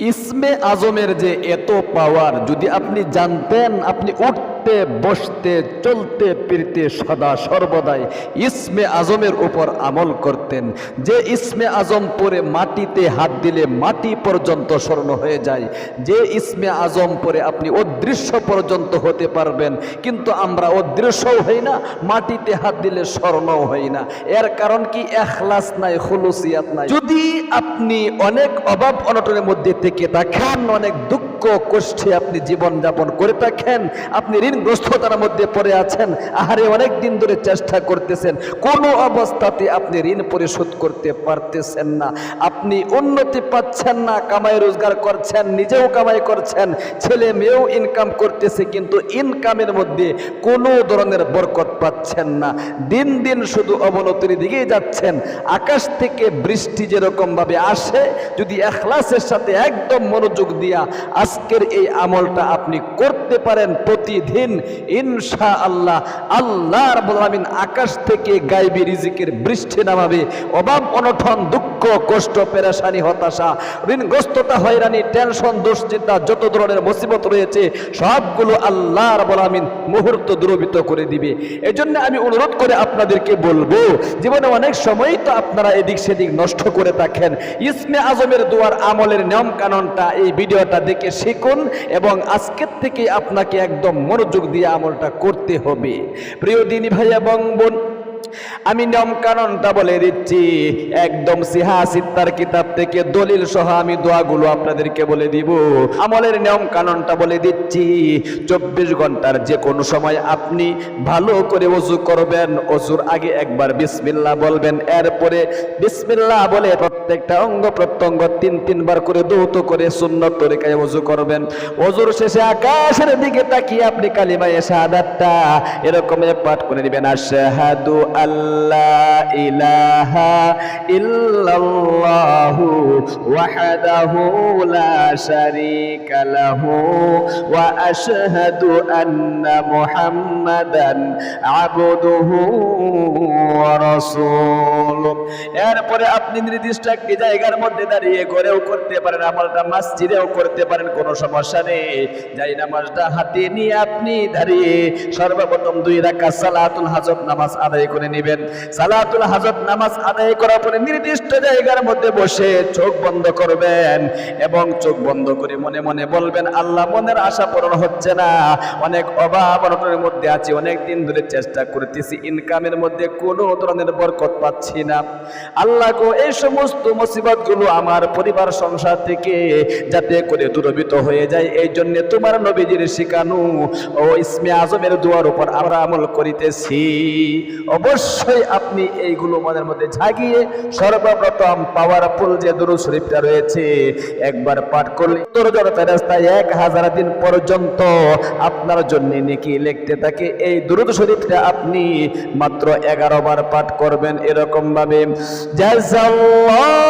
ইসমে আজমের যে এত পাওয়ার যদি আপনি জানতেন আপনি উঠতে বসতে, চলতে, ফিরতে সদা সর্বদাই ইসমে আজমের উপর আমল করতেন। যে ইসমে আজম পরে মাটিতে হাত দিলে মাটি পর্যন্ত স্মরণ হয়ে যায়। যে ইসমে আজম পরে আপনি অদৃশ্য পর্যন্ত হতে পারবেন। কিন্তু আমরা অদৃশ্যও হই না, মাটিতে হাত দিলে স্মরণও হই না। এর কারণ কি? এখলাস নাই, খুলুসিয়াত নাই। যদি আপনি অনেক অভাব অনটনের মধ্যে থেকে থাকেন, অনেক দুঃখ কষ্টে আপনি জীবন যাপন করে থাকেন। আপনি ঋণগ্রস্ততার মধ্যে পড়ে আছেন। আহারে, অনেক দিন ধরে চেষ্টা করতেছেন। কোনো অবস্থাতে আপনি ঋণ পরিশোধ করতে পারতেছেন না। আপনি উন্নতি পাচ্ছেন না, কামাই রোজগার করছেন, নিজেও কামাই করছেন, ছেলে মেয়েও ইনকাম করতেছে, কিন্তু ইনকামের মধ্যে কোনো ধরনের বরকত পাচ্ছেন না। দিন দিন শুধু অবনতির দিকেই যাচ্ছেন। আকাশ থেকে বৃষ্টি যেরকম ভাবে আসে, যদি এখলাসের সাথে একদম মনোযোগ দিয়া আজকের এই আমলটা আপনি করতে পারেন প্রতিদিন। ইনশা আল্লাহ আল্লাহ রাব্বুল আকাশ থেকে গাইবি রিজিকের বৃষ্টি নামাবে। অভাব অনঠন দুঃখ, কষ্ট, পেরেশানি, হতাশা, ঋণগ্রস্ততা, হয়রানি, টেনশন, দুশ্চিন্তা, যত ধরনের মুসিবত রয়েছে, সবগুলো আল্লাহ আলামিন মুহূর্ত দূরবিত করে দিবে। এজন্য আমি অনুরোধ করে আপনাদেরকে বলব, জীবনে অনেক সময় তো আপনারা এদিক সেদিক নষ্ট করে থাকেন। ইসমে আজমের দুয়ার আমলের নিয়ম কানুনটা এই ভিডিওটা দেখে শিখুন এবং আজকের থেকে আপনাকে একদম মনোযোগ দিয়ে আমলটা করতে হবে। প্রিয় দিনী ভাই এবং বোন, আমি নিয়ম বলে দিচ্ছি। একদম সিহা সিত্তার কিতাব থেকে দলিল সহ আমি দোয়াগুলো আপনাদেরকে বলে দিব। আমলের নিয়ম কানুনটা বলে দিচ্ছি। চব্বিশ ঘণ্টার যে কোনো সময় আপনি ভালো করে অজু করবেন অজুর আগে একবার বিসমিল্লা বলবেন। এরপরে বিসমিল্লাহ বলে প্রত্যেকটা অঙ্গ প্রত্যঙ্গ তিন, তিনবার করে দৌত করে সুন্নত তরিকায় অজু করবেন। অজুর শেষে আকাশের দিকে তাকিয়ে আপনি কালিমায়ে শাহাদাতটা এরকম পাঠ করে নেবেন। আশহাদু আল্লাহ ইলাহা ইল্লাল্লাহু ওয়াহদাহু লা শারীকা লাহু ওয়া আশহাদু আন্না মুহাম্মাদান আবদুহু ওয়া রাসূলুহু। এরপরে আপনি নির্দিষ্ট একটি জায়গার মধ্যে দাঁড়িয়ে করেও করতে পারেন, আমলটা মসজিদেও করতে পারেন, কোনো সমস্যা নেই। যাই নামাজটা হাতে নিয়ে আপনি দাঁড়িয়ে সর্বপ্রথম দুই রাকাত সালাতুল হাজত নামাজ আদায় করে নেবেন। সালাতুল হাজত নামাজ আদায় করার পরে নির্দিষ্ট জায়গার মধ্যে বসে চোখ বন্ধ করবেন এবং চোখ বন্ধ করে মনে মনে বলবেন, আল্লাহ মনের আশা পূরণ হচ্ছে না। অনেক অভাব অনটনের মধ্যে আছি, অনেক দিন ধরে চেষ্টা করতেছি, ইনকামের মধ্যে কোনো ধরনের বরকত পাচ্ছি না। আল্লাহ এই সমস্ত মুসিবতগুলো আমার পরিবার, সংসার থেকে যাতে করে দূরবিত হয়ে যায়, এই জন্য তোমার নবীজির শিখানো ও ইসমে আজমের দুয়ার উপর আমরা আমল করিতেছি। অবশ্যই আপনি এইগুলো মনের মধ্যে ঝাগিয়ে সর্বপ্রথম পাওয়ারফুল যে দুরুদ শরীফটা রয়েছে, একবার পাঠ করলে তোর জন ফেরেস্তা এক হাজার দিন পর্যন্ত আপনার জন্য নেকি লিখতে থাকে। এই দুরুদ শরীফটা আপনি মাত্র এগারো বার পাঠ করবেন এরকম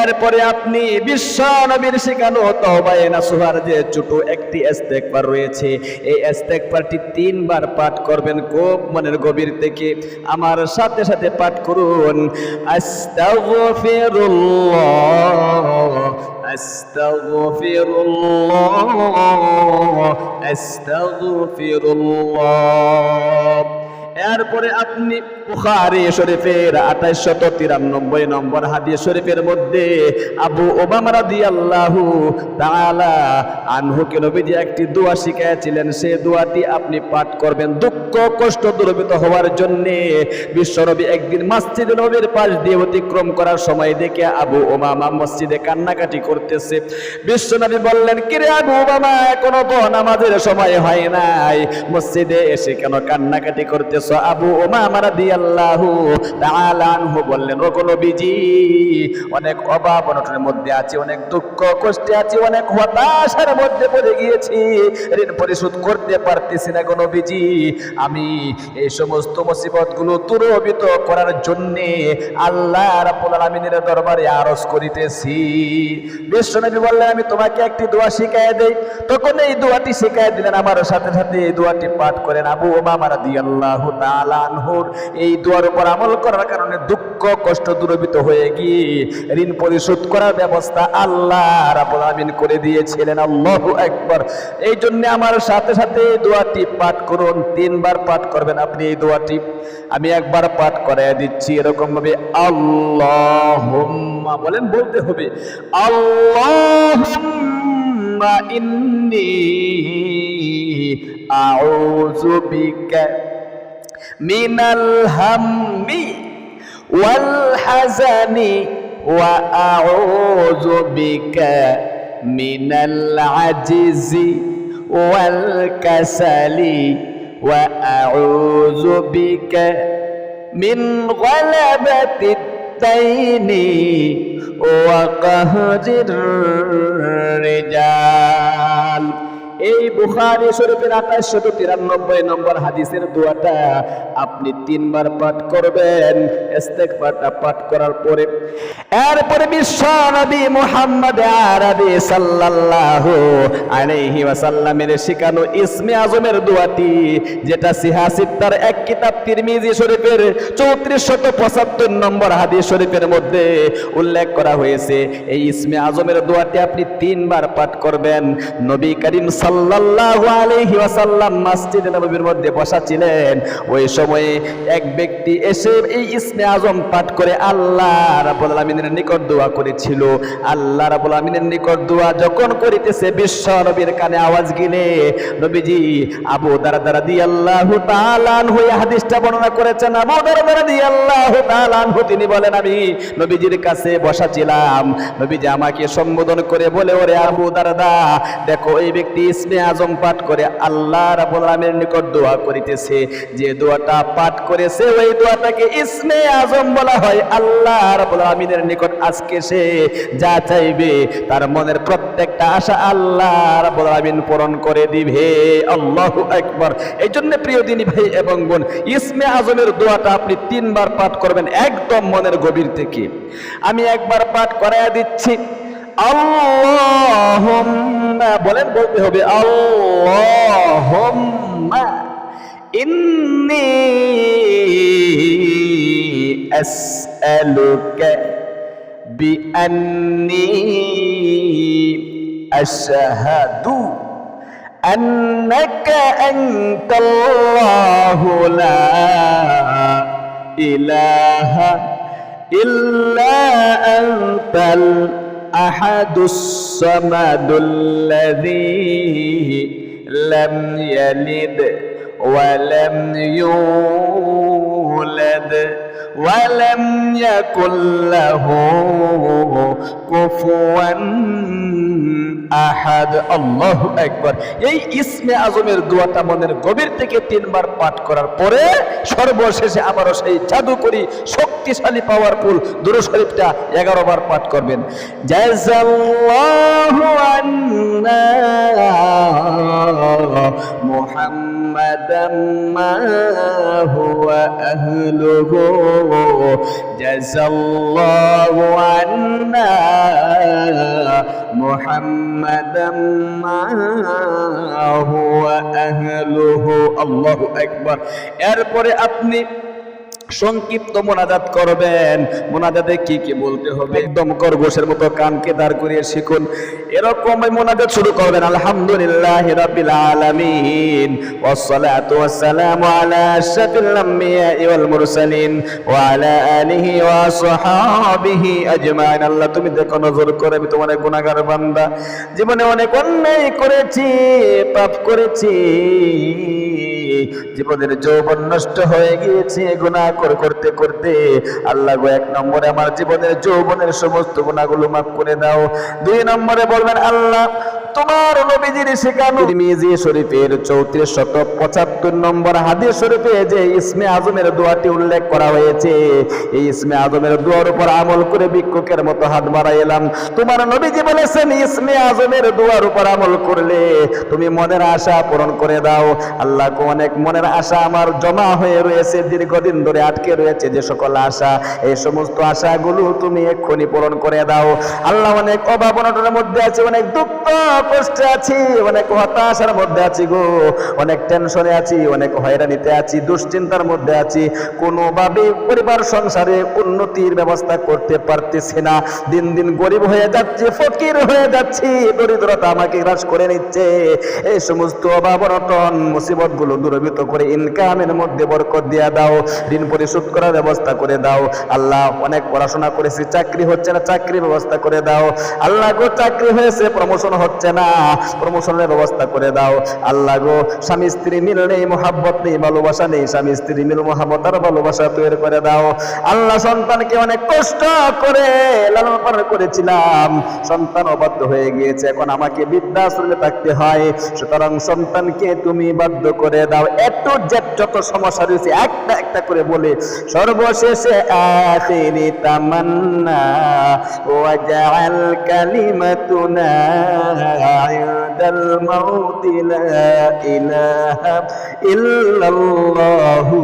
এরপরে আপনি বিশ্ব নবীর শেখানো তওবায়ে নাসুহার যে ছোট একটি ইস্তেগফার রয়েছে, এই ইস্তেগফারটি তিনবার পাঠ করবেন খুব মনের গভীর থেকে। আমার সাথে সাথে পাঠ করুন, আস্তাগফিরুল্লাহ আস্তাগফিরুল্লাহ আস্তাগফিরুল্লাহ। এরপরে আপনি বুখারী শরীফের আঠাইশশত তিরানব্বই নম্বর হাদিস শরীফের মধ্যে আবু ওবামা রাদিয়াল্লাহু তাআলা আনহুকে নবীজি একটি দোয়া শিখিয়েছিলেন। সেই দোয়াটি আপনি পাঠ করবেন। দুঃখ, কষ্ট দূরীভূত হওয়ার জন্য বিশ্বনবী একদিন মসজিদ নবীর পাশ দিয়ে অতিক্রম করার সময় দেখে আবু ওমামা মসজিদে কান্নাকাটি করতেছে। বিশ্বনবী বললেন, কিরে আবু ওবামা, এখনও তো নামাজের সময় হয় নাই। মসজিদে এসে কেন কান্নাকাটি করতেছ? আবু ওমামা রাদিয়াল্লাহু তাআলা আনহু বললেন, ও কোন বিজি অনেক অভাব অনটনের মধ্যে আছি, অনেক দুঃখ কষ্টে আছি, অনেক হতাশার মধ্যে পড়ে গিয়েছি, ঋণ পরিশোধ করতে পারতেছি না কোনো বিজি আমি এই সমস্ত মুসিবতগুলো দূরবিত করার জন্য আল্লাহ রাব্বুল আলামিনের দরবারে আরজ করিতেছি। বিশ্বনবী বললেন, আমি তোমাকে একটি দোয়া শিখায় দেই। তখন এই দোয়াটি শিখায় দিলেন, আমার সাথে সাথে এই দোয়াটি পাঠ করেন আবু ওমামা রাদিয়াল্লাহু এই দোয়ার উপর আমল করার কারণে দুঃখ, কষ্ট দূরবিত হয়ে গিয়ে ঋণ পরিশোধ করার ব্যবস্থা আল্লাহ রাব্বুল আলামিন করে দিয়েছিলেন। আল্লাহ একবার এই জন্য আমার সাথে সাথে এই দোয়াটি পাঠ করুন। তিনবার পাঠ করবেন আপনি এই দোয়াটি আমি একবার পাঠ করাই দিচ্ছি এরকম ভাবে। আল্লাহুম্মা বলেন, বলতে হবে। আল্লাহুম্মা ইন্নী আউযু বিকা من الهم والحزن وأعوذ بك من العجز والكسل وأعوذ بك من غلبة الدين وقهر الرجال. এই বুখারি শরীফের আঠাশশত তিরানব্বই নম্বর হাদিসের দোয়াটা আপনি তিনবার পাঠ করবেন পাঠ করার পরে। এরপরে বিশ্ব নবী আরবি আলাইহি ওয়াসাল্লামের শিখানো ইসমে আজমের দোয়াটি, যেটা এক কিতাব তিরমিজি শরীফের চৌত্রিশশত পঁচাত্তর নম্বর হাদিস শরীফের মধ্যে উল্লেখ করা হয়েছে। এই ইসমে আজমের দোয়াটি আপনি তিনবার পাঠ করবেন। নবী করিম সাল্লাল্লাহু আলাইহি ওয়াসাল্লাম মসজিদে নববীর মধ্যে ওই সময়ে এক ব্যক্তি এসে এই ইসমে আজম পাঠ করে আল্লাহ রাব্বুল আলামিনের নিকট দোয়া করেছিল। আল্লাহ রাব্বুল আলামিনের নিকট দোয়া যখন করিতেছে, বিশ্ব নবীর কানে আওয়াজ গিলে নবীজি আবু দারদা রাদিয়াল্লাহু তাআলা এই হাদিসটা বর্ণনা করেছেন। আবু দারদা রাদিয়াল্লাহু তাআলা তিনি বলেন, আমি নবীজির কাছে বসা ছিলাম নবীজি আমাকে সম্বোধন করে বলে, ওরে আবু দারদা, দেখো, এই ব্যক্তি ইসমে আজম পাঠ করে আল্লাহ রাব্বুল আলামিনের নিকট দোয়া করিতেছে। যে দোয়াটা পাঠ করেছে, ওই দোয়াটাকে ইসমে আজম বলা হয়। আল্লাহ রাব্বুল আলামিনের নিকট আজকে সে যা চাইবে, তার মনের প্রত্যেকটা আশা আল্লাহ রাব্বুল আলামিন পূরণ করে দিবে। আল্লাহ একবার এই জন্য প্রিয় দিনী ভাই এবং বোন ইসমে আজমের দোয়াটা আপনি তিনবার পাঠ করবেন একদম মনের গভীর থেকে। আমি একবার পাঠ করাইয়া দিচ্ছি। আল্লাহুম্মা বলেন বলতে হবে আল্লাহুম্মা ইন্নী আসআলুকা বিআন্নী আশহাদু أنك أنت الله لا إله إلا أنت الأحد الصمد الذي لم يلد ولم يولد. ولم يكن له كفوا আহাদ আল্লাহ একবার এই ইসমে আজমের দোয়াটা মনের গভীর থেকে তিনবার পাঠ করার পরে সর্বশেষে আবারও সেই জাদুকরি শক্তিশালী পাওয়ারফুল দুরু শরীফটা এগারো বার পাঠ করবেন জাযাল্লাহু আন্না মুহাম্মাদাম মা হুয়া আহলুহু জাযাল্লাহু আন্না محمدا ما هو أهله الله أكبر এরপরে আপনি সংক্ষিপ্ত মোনাজাত করবেন। মোনাজাতে কি কি বলতে হবে? একদম খরগোশের মতো কানকে দাঁড় করিয়ে শিখুন। এরকম মোনাজাত শুরু করবেন। আলহামদুলিল্লাহ রাব্বিল আলামিন। ওয়াসসালাতু ওয়াসসালামু আলা আশরাফিল আম্বিয়াই ওয়াল মুরসালিন। ওয়া আলা আলিহি ওয়া সাহাবিহি আজমাইন। আল্লাহ, তুমি দেখো নজর করে, আমি তোমার গুনাহগার বান্দা। জীবনে অনেক অন্যায় করেছি, পাপ করেছি। জীবনের যৌবন নষ্ট হয়ে গিয়েছে গুণা করে করতে করতে। আল্লাহ গো, এক নম্বরে আমার জীবনের যৌবনের সমস্ত গুণাগুলো মাফ করে দাও। দুই নম্বরে বলবেন, আল্লাহ তোমার নবীজির শেখানো। তিরমিজি শরীফের চৌত্রিশ শত পঁচাত্তর নম্বর হাদিস শরীফে যে ইসমে আজমের দোয়াটি উল্লেখ করা হয়েছে, এই ইসমে আজমের দোয়ার উপর আমল করে ভিক্ষুকের মতো হাত তোমার নবীজি বলেছেন, ইসমে আজমের দোয়ার উপর আমল করলে তুমি মনের আশা পূরণ করে দাও। আল্লাহ অনেক মনের আশা আমার জমা হয়ে রয়েছে, দীর্ঘদিন ধরে আটকে রয়েছে যে সকল আশা। এই সমস্ত আশাগুলো তুমি এক্ষুনি পূরণ করে দাও। আল্লাহ অনেক অভাব অনটনের মধ্যে আছে, অনেক দুঃখ কষ্টে আছি, অনেক হতাশার মধ্যে আছি গো, অনেক টেনশনে আছি, অনেক হয়রানিতে আছি, দুশ্চিন্তার মধ্যে আছি। কোনোভাবে পরিবার সংসারে উন্নতির ব্যবস্থা করতে পারতেছি না। দিন দিন গরিব হয়ে যাচ্ছে, ফকির হয়ে যাচ্ছি, দরিদ্রতা আমাকে হ্রাস করে নিচ্ছে। এই সমস্ত অভাব অনটন মুসিবতগুলো দূরীভূত করে ইনকামের মধ্যে বরকত দিয়া দাও, ঋণ পরিশোধ করার ব্যবস্থা করে দাও। আল্লাহ অনেক পড়াশোনা করেছি, চাকরি হচ্ছে না চাকরি ব্যবস্থা করে দাও। আল্লাহ গো, চাকরি হয়েছে প্রমোশন হচ্ছে না। প্রমোশনের ব্যবস্থা করে দাও। আল্লাহ গো, স্বামী স্ত্রী মিল নেই, মোহাব্বত নেই, ভালোবাসা নেই। স্বামী স্ত্রী মিল মোহাব্বত আর ভালোবাসা তৈরি করে দাও। আল্লাহ সন্তানকে অনেক কষ্ট করে লালন পালন করেছিলাম। সন্তান অবাধ্য হয়ে গিয়েছে। এখন আমাকে বৃদ্ধাশ্রমে থাকতে হয়। সুতরাং সন্তানকে তুমি বাধ্য করে দাও। এত জেট যত সমস্যা রয়েছে, একটা একটা করে বলে সর্বশেষে আখিরি তামান্না। ওয়াজআল কালিমাতুনা। ইনদাল মাউতি লা ইলাহা ইল্লাল্লাহু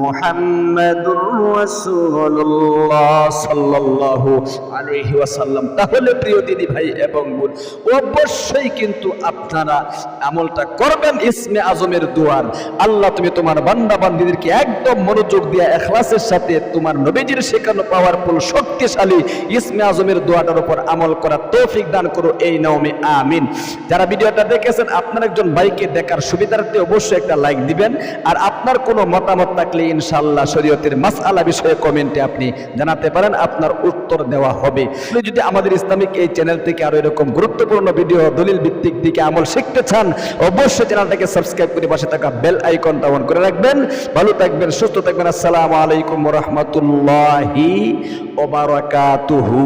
মুহাম্মাদুর রাসূলুল্লাহ সাল্লাল্লাহু আলাইহি ওয়াসাল্লাম তাহলে প্রিয় দিদি ভাই এবং বোন, অবশ্যই কিন্তু আপনারা আমলটা করবেন ইসমে আজমের দুয়ার। আল্লাহ তুমি তোমার বান্দা বান্দিদেরকে একদম মনোযোগ দিয়ে এখলাসের সাথে তোমার নবীজির শেখানো পাওয়ারফুল শক্তিশালী ইসমে আজমের দোয়াটার উপর আমল করার তৌফিক দান করো। এই নামে আমিন। যারা ভিডিওটা দেখেছেন, আপনার একজন ভাইকে দেখার সুবিধার্থে অবশ্যই একটা লাইক দিবেন। আর আপনার কোনো মতামত থাকলে ইনশাল্লাহ শরীয়তের মাসআলা বিষয়ে কমেন্টে আপনি জানাতে পারেন, আপনার উত্তর দেওয়া হবে। যদি আমাদের ইসলামিক এই চ্যানেল থেকে আরও এরকম গুরুত্বপূর্ণ ভিডিও দলিল ভিত্তিক দিকে আমল শিখতে চান, অবশ্যই চ্যানেলটাকে সাবস্ক্রাইব করে পাশে থাকা বেল আইকনটা অন করে রাখবেন। ভালো থাকবেন, সুস্থ থাকবেন। আসসালামু আলাইকুম রহমতুল্লাহি ওবারাকাতুহু